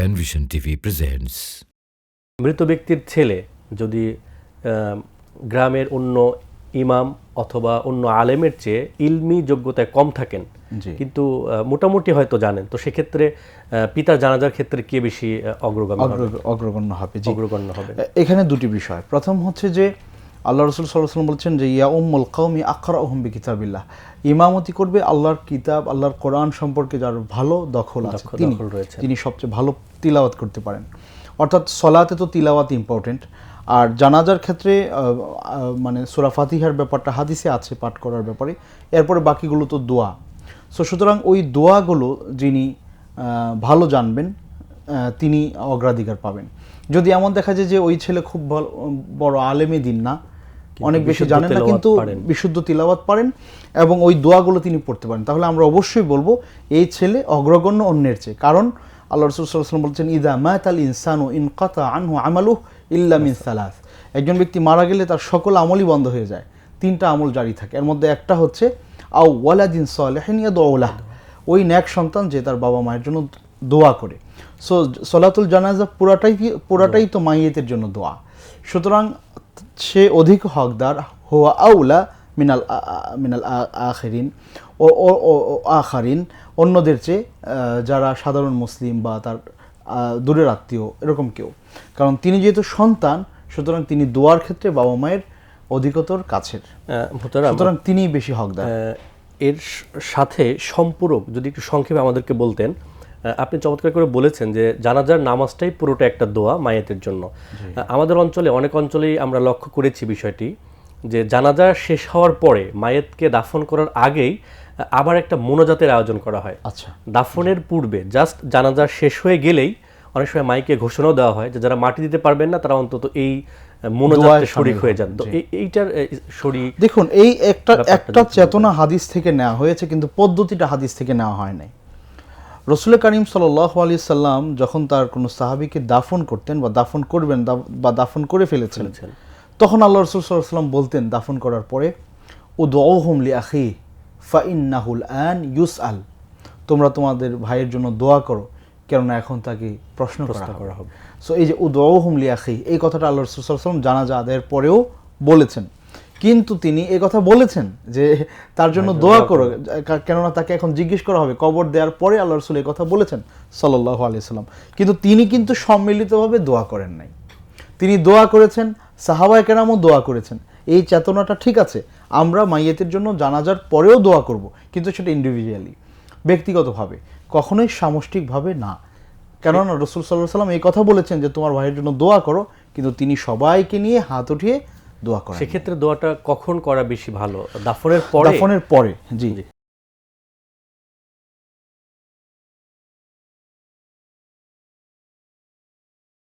Penvision TV presents. মৃত ব্যক্তির ছেলে যদি গ্রামের অন্য ইমাম অথবা অন্য আলেমের চেয়ে ইলমি যোগ্যতায় কম থাকেন কিন্তু মোটামুটি হয়তো জানেন তো সেক্ষেত্রে পিতার জানাজার ক্ষেত্রে কে বেশি আহ, অগ্রগামী হবে? অগ্র- অগ্রগণ্য হবে অগ্রগণ্য হবে। এখানে দুটি বিষয়। প্রথম হচ্ছে যে আল্লাহ রসুল সাল্লাম বলছেন যে ইয়া উম্মুল কৌমি আকরা ওহম কিতাবিল্লাহ ইমামতি করবে আল্লাহর কিতাব আল্লাহর কোরআন সম্পর্কে যার ভালো দখল আছে দখল রয়েছে। তিনি সবচেয়ে ভালো তিলাওয়াত করতে পারেন। অর্থাৎ সলাতে তো তিলাওয়াত ইম্পর্টেন্ট আর জানাজার ক্ষেত্রে মানে সুরা ফাতিহার ব্যাপারটা হাদিসে আছে পাঠ করার ব্যাপারে। এরপরে বাকিগুলো তো দোয়া। সো সুতরাং ওই দোয়াগুলো যিনি ভালো জানবেন তিনি অগ্রাধিকার পাবেন। যদি এমন দেখা যায় যে ওই ছেলে খুব ভালো বড় আলেমে দিন না অনেক বেশি জানেন না কিন্তু বিশুদ্ধ তিলাওয়াত পারেন এবং ওই দোয়াগুলো তিনি পড়তে পারেন। তাহলে আমরা অবশ্যই বলব এই ছেলে অগ্রগণ্য অন্যের চেয়ে। কারণ আল্লাহ রসুল সাল্লাম বলছেন ইদা মাত আল ইনসানু ইন কাতা আনহু আমালুহ ইল্লা মিন সালাস। একজন ব্যক্তি মারা গেলে তার সকল আমলই বন্ধ হয়ে যায়। তিনটা আমল জারি থাকে। এর মধ্যে একটা হচ্ছে আউ ওয়ালাদিন সালেহিন ইয়াদউলাহ ওই ন্যাক সন্তান যে তার বাবা মায়ের জন্য দোয়া করে। সো, সলাতুল জানাজা পুরাটাই পুরাটাই তো মাইয়েতের জন্য দোয়া। সুতরাং সে অধিক হকদার, হোয়া আউলা মিনাল মিনাল আখেরিন। ও ও- আখারিন। অন্যদের চেয়ে যারা সাধারণ মুসলিম বা তার দূরের আত্মীয় এরকম কেউ। কারণ তিনি যেহেতু সন্তান সুতরাং তিনি দোয়ার ক্ষেত্রে বাবা মায়ের অধিকতর কাছের। সুতরাং তিনিই বেশি হকদার। এর সাথে সম্পূরক যদি একটু সংক্ষেপে আমাদেরকে বলতেন আপনি চমৎকার করে বলেছেন যে জানাজার নামাজটাই পুরোটা একটা দোয়া মায়েতের জন্য। আমাদের অঞ্চলে অনেক অঞ্চলেই আমরা লক্ষ্য করেছি বিষয়টি। যে জানাজা শেষ হওয়ার পরে মায়েতকে দাফন করার আগেই আবার একটা মোনাজাতের আয়োজন করা হয়। আচ্ছা। দাফনের পূর্বে জাস্ট জানাজা শেষ হয়ে গেলেই অনেক সময় মাইকে ঘোষণাও দেওয়া হয় যে যারা মাটি দিতে পারবেন না তারা অন্তত এই মোনাজাতে দোয়ায় শরিক হয়ে যান। তো এইটার শরীর দেখুন এই একটা একটা চেতনা হাদিস থেকে নেওয়া হয়েছে কিন্তু পদ্ধতিটা হাদিস থেকে নেওয়া হয় নাই। রসুল করিম সাল্লাহ আলি সাল্লাম যখন তার কোনো সাহাবিকে দাফন করতেন বা দাফন করবেন বা দাফন করে ফেলেছেন। তখন আল্লাহ রসুল সাল্লাম বলতেন দাফন করার পরে ও দোহম লি আখি ফাইন্নাহুল আন ইউস আল তোমরা তোমাদের ভাইয়ের জন্য দোয়া করো কেননা এখন তাকে প্রশ্ন করা হবে। সো এই যে উদৌহম লিয়াখি এই কথাটা আল্লাহ রসুল সাল্লাম জানাজা আদায়ের পরেও বলেছেন। কিন্তু তিনি এই কথা বলেছেন যে তার জন্য দোয়া করো কেননা তাকে এখন জিজ্ঞেস করা হবে। কবর দেওয়ার পরে আল্লাহ রসুল এই কথা বলেছেন সাল্লাহ আলিয়া সাল্লাম কিন্তু তিনি কিন্তু সম্মিলিতভাবে দোয়া করেন নাই। তিনি দোয়া করেছেন সাহাবায় কেরামও দোয়া করেছেন। এই চেতনাটা ঠিক আছে আমরা মাইয়েতের জন্য জানাজার পরেও দোয়া করব কিন্তু সেটা ইন্ডিভিজুয়ালি ব্যক্তিগতভাবে কখনোই সামষ্টিকভাবে না। কেননা রসুল সাল্লাহ সাল্লাম এই কথা বলেছেন যে তোমার ভাইয়ের জন্য দোয়া করো কিন্তু তিনি সবাইকে নিয়ে হাত উঠিয়ে দোয়া করেন। সেক্ষেত্রে দোয়াটা কখন করা বেশি ভালো? দাফনের পরে? দাফনের পরে জি।